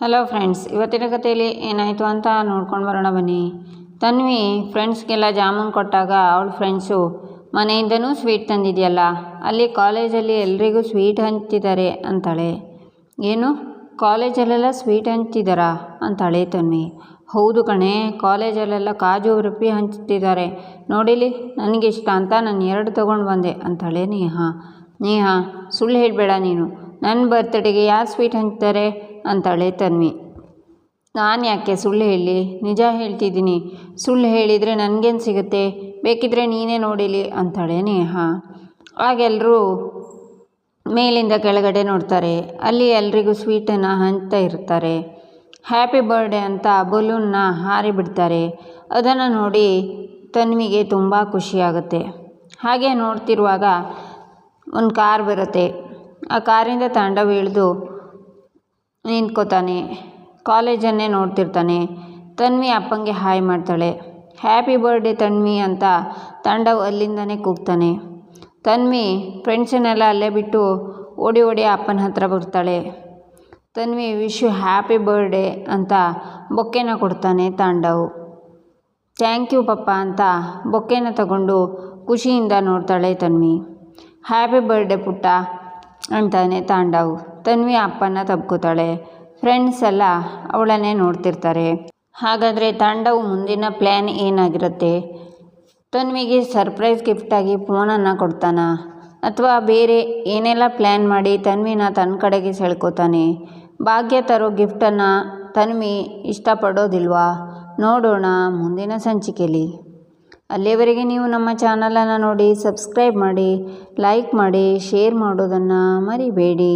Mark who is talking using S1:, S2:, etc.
S1: Hello friends, ಇವತ್ತಿನ ಕಥೆಯಲ್ಲಿ ಏನಾಯಿತು ಅಂತ ನೋಡ್ಕೊಂಡು ಬರೋಣ ಬನ್ನಿ. ತನ್ವಿ ಫ್ರೆಂಡ್ಸ್ಗೆಲ್ಲ ಜಾಮೂನ್ ಕೊಟ್ಟಾಗ ಅವಳ ಫ್ರೆಂಡ್ಸು, ಮನೆಯಿಂದನೂ ಸ್ವೀಟ್ ತಂದಿದೆಯಲ್ಲ, ಅಲ್ಲಿ ಕಾಲೇಜಲ್ಲಿ ಎಲ್ರಿಗೂ ಸ್ವೀಟ್ ಹಂಚ್ತಿದ್ದಾರೆ ಅಂತಾಳೆ. ಏನು? ಕಾಲೇಜಲ್ಲೆಲ್ಲ ಸ್ವೀಟ್ ಹಂಚ್ತಿದ್ದಾರಾ ಅಂತಾಳೆ ತನ್ವಿ. ಹೌದು ಕಣೆ, ಕಾಲೇಜಲ್ಲೆಲ್ಲ ಕಾಜು ರುಪ್ಪಿ ಹಂಚ್ತಿದ್ದಾರೆ. ನೋಡಿಲಿ, ನನಗಿಷ್ಟ ಅಂತ ನಾನು ಎರಡು ತೊಗೊಂಡು ಬಂದೆ ಅಂತಾಳೆ ನೇಹಾ. ನೇಹಾ, ಸುಳ್ಳು ಹೇಳಬೇಡ ನೀನು. ನನ್ನ ಬರ್ತ್ಡೇಗೆ ಯಾರು ಸ್ವೀಟ್ ಹಂಚ್ತಾರೆ? ಅಂತಾಳೆ ತನ್ವಿ. ನಾನು ಯಾಕೆ ಸುಳ್ಳು ಹೇಳಿ? ನಿಜ ಹೇಳ್ತಿದ್ದೀನಿ. ಸುಳ್ಳು ಹೇಳಿದರೆ ನನಗೇನು ಸಿಗುತ್ತೆ? ಬೇಕಿದ್ರೆ ನೀನೇ ನೋಡಿಲಿ ಅಂತಾಳೆ ನೇಹ. ಆಗೆಲ್ಲರೂ ಮೇಲಿಂದ ಕೆಳಗಡೆ ನೋಡ್ತಾರೆ. ಅಲ್ಲಿ ಎಲ್ರಿಗೂ ಸ್ವೀಟನ್ನು ಹಂಚ್ತಾ ಇರ್ತಾರೆ. ಹ್ಯಾಪಿ ಬರ್ಡೇ ಅಂತ ಬಲೂನ್ನ ಹಾರಿ ಬಿಡ್ತಾರೆ. ಅದನ್ನು ನೋಡಿ ತನ್ವಿಗೆ ತುಂಬ ಖುಷಿಯಾಗುತ್ತೆ ಹಾಗೆ ನೋಡ್ತಿರುವಾಗ ಒಂದು ಕಾರ್ ಬರುತ್ತೆ. ಆ ಕಾರಿಂದ ತಾಂಡವ ಇಳಿದು ನಿಂತ್ಕೋತಾನೆ. ಕಾಲೇಜನ್ನೇ ನೋಡ್ತಿರ್ತಾನೆ. ತನ್ವಿ ಅಪ್ಪಂಗೆ ಹಾಯ್ ಮಾಡ್ತಾಳೆ. ಹ್ಯಾಪಿ ಬರ್ಡೇ ತನ್ವಿ ಅಂತ ತಾಂಡವ್ ಅಲ್ಲಿಂದನೇ ಕೂಗ್ತಾನೆ. ತನ್ವಿ ಫ್ರೆಂಡ್ಸನ್ನೆಲ್ಲ ಅಲ್ಲೇ ಬಿಟ್ಟು ಓಡಿ ಓಡಿ ಅಪ್ಪನ ಹತ್ರ ಬರ್ತಾಳೆ. Tanvi wish you happy birthday ಅಂತ ಬೊಕ್ಕೆನ ಕೊಡ್ತಾನೆ ತಾಂಡವ್. ಥ್ಯಾಂಕ್ ಯು ಪಪ್ಪ ಅಂತ ಬೊಕ್ಕೆನ ತಗೊಂಡು ಖುಷಿಯಿಂದ ನೋಡ್ತಾಳೆ ತನ್ವಿ. ಹ್ಯಾಪಿ ಬರ್ಡೇ ಪುಟ್ಟ ಅಂತಾನೆ ತಾಂಡವ್. ತನ್ವಿ ಅಪ್ಪನ ತಬ್ಕೋತಾಳೆ. ಫ್ರೆಂಡ್ಸ್ ಎಲ್ಲ ಅವಳನ್ನೇ ನೋಡ್ತಿರ್ತಾರೆ. ಹಾಗಾದರೆ ತಂಡವು ಮುಂದಿನ ಪ್ಲ್ಯಾನ್ ಏನಾಗಿರುತ್ತೆ? ತನ್ವಿಗೆ ಸರ್ಪ್ರೈಸ್ ಗಿಫ್ಟಾಗಿ ಫೋನನ್ನು ಕೊಡ್ತಾನ? ಅಥವಾ ಬೇರೆ ಏನೆಲ್ಲ ಪ್ಲ್ಯಾನ್ ಮಾಡಿ ತನ್ವಿನ ತನ್ನ ಕಡೆಗೆ ಸೆಳ್ಕೊತಾನೆ? ಭಾಗ್ಯ ತರೋ ಗಿಫ್ಟನ್ನು ತನ್ವಿ ಇಷ್ಟಪಡೋದಿಲ್ವಾ? ನೋಡೋಣ ಮುಂದಿನ ಸಂಚಿಕೆಯಲ್ಲಿ ಅಲ್ಲಿಯವರೆಗೆ ನೀವು ನಮ್ಮ ಚಾನಲನ್ನು ನೋಡಿ ಸಬ್ಸ್ಕ್ರೈಬ್ ಮಾಡಿ ಲೈಕ್ ಮಾಡಿ ಶೇರ್ ಮಾಡೋದನ್ನು ಮರಿಬೇಡಿ.